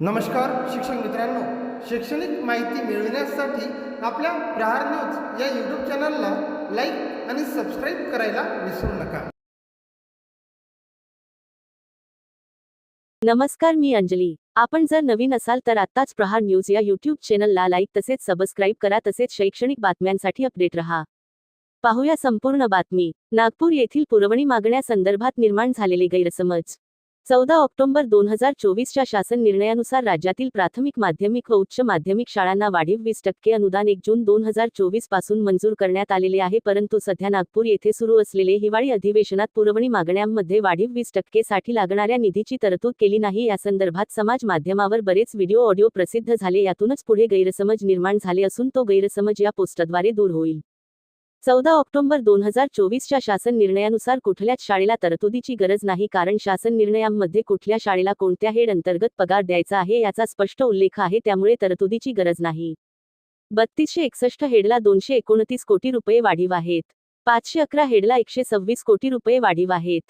नमस्कार शिक्षक मित्रांनो. शैक्षणिक माहिती मिळविण्यासाठी आपल्या प्रहार न्यूज या यूट्यूब चॅनलला लाईक आणि सबस्क्राईब करायला विसरू नका. नमस्कार मी अंजली. आपण जर नवीन असाल तर आत्ताच प्रहार न्यूज या यूट्यूब चॅनलला लाईक तसेच सबस्क्राईब करा तसेच शैक्षणिक बातम्यांसाठी अपडेट रहा. पाहूया संपूर्ण बातमी. नागपूर येथील पुरवणी मागण्यासंदर्भात निर्माण झालेले गैरसमज. चौदा ऑक्टोबर दोन हजार चोवीसच्या शासन निर्णयानुसार राज्यातील प्राथमिक माध्यमिक व उच्च माध्यमिक शाळांना वाढीव वीस टक्के अनुदान एक जून दोन हजार चोवीसपासून मंजूर करण्यात आलेले आहे. परंतु सध्या नागपूर येथे सुरू असलेले हिवाळी अधिवेशनात पुरवणी मागण्यांमध्ये वाढीव वीस टक्केसाठी लागणाऱ्या निधीची तरतूद केली नाही. यासंदर्भात समाज माध्यमावर बरेच व्हिडिओ ऑडिओ प्रसिद्ध झाले. यातूनच पुढे गैरसमज निर्माण झाले असून तो गैरसमज या पोस्टद्वारे दूर होईल. चौदा ऑक्टोबर दोन हजार चोवीसच्या शासन निर्णयानुसार कुठल्याच शाळेला तरतुदीची गरज नाही कारण शासन निर्णयांमध्ये कुठल्या शाळेला कोणत्या हेड अंतर्गत पगार द्यायचा आहे याचा स्पष्ट उल्लेख आहे त्यामुळे तरतुदीची गरज नाही. बत्तीसशे एकसष्ट हेडला दोनशे एकोणतीस कोटी रुपये वाढीव आहेत. पाचशे अकरा हेडला एकशे सव्वीस कोटी रुपये वाढीव आहेत.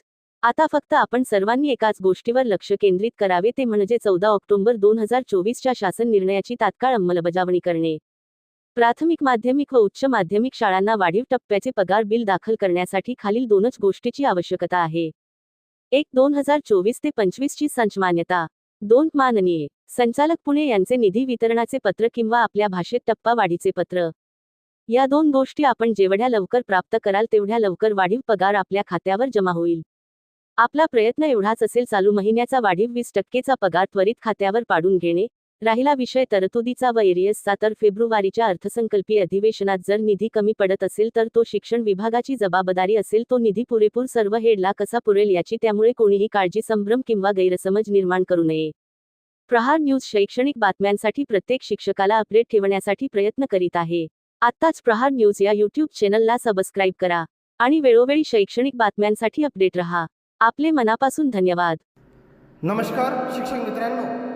आता फक्त आपण सर्वांनी एकाच गोष्टीवर लक्ष केंद्रित करावे ते म्हणजे चौदा ऑक्टोबर दोन हजार चोवीसच्या शासन निर्णयाची तात्काळ अंमलबजावणी करणे. प्राथमिक माध्यमिक व उच्च माध्यमिक शाळांना वाढीव टप्प्याचे पगार बिल दाखल करण्यासाठी खालील दोनच गोष्टीची आवश्यकता आहे. एक दोन हजार चोवीस ते पंचवीसची संच मान्यता दोन माननीय. संचालक पुणे यांचे निधी वितरणाचे पत्र किंवा आपल्या भाषेत टप्पा वाढीचे पत्र. या दोन गोष्टी आपण जेवढ्या लवकर प्राप्त कराल तेवढ्या लवकर वाढीव पगार आपल्या खात्यावर जमा होईल. आपला प्रयत्न एवढाच असेल चालू महिन्याचा वाढीव वीस टक्केचा पगार त्वरित खात्यावर पाडून घेणे. राहिला विषय तरतुदीचा व एरियसचा तर फेब्रुवारीच्या अर्थसंकल्पीय अधिवेशनात जर निधी कमी पडत असेल तर तो शिक्षण विभागाची जबाबदारी असेल तो निधी पुरेपूर सर्व हेडला कसा पुरेल याची त्यामुळे कोणीही काळजी संभ्रम किंवा गैरसमज निर्माण करू नये. प्रहार न्यूज शैक्षणिक बातम्यांसाठी प्रत्येक शिक्षकाला अपडेट ठेवण्यासाठी प्रयत्न करीत आहे. आत्ताच प्रहार न्यूज या यूट्यूब चॅनलला सबस्क्राईब करा आणि वेळोवेळी शैक्षणिक बातम्यांसाठी अपडेट रहा. आपले मनापासून धन्यवाद. नमस्कार शिक्षक मित्रांनो.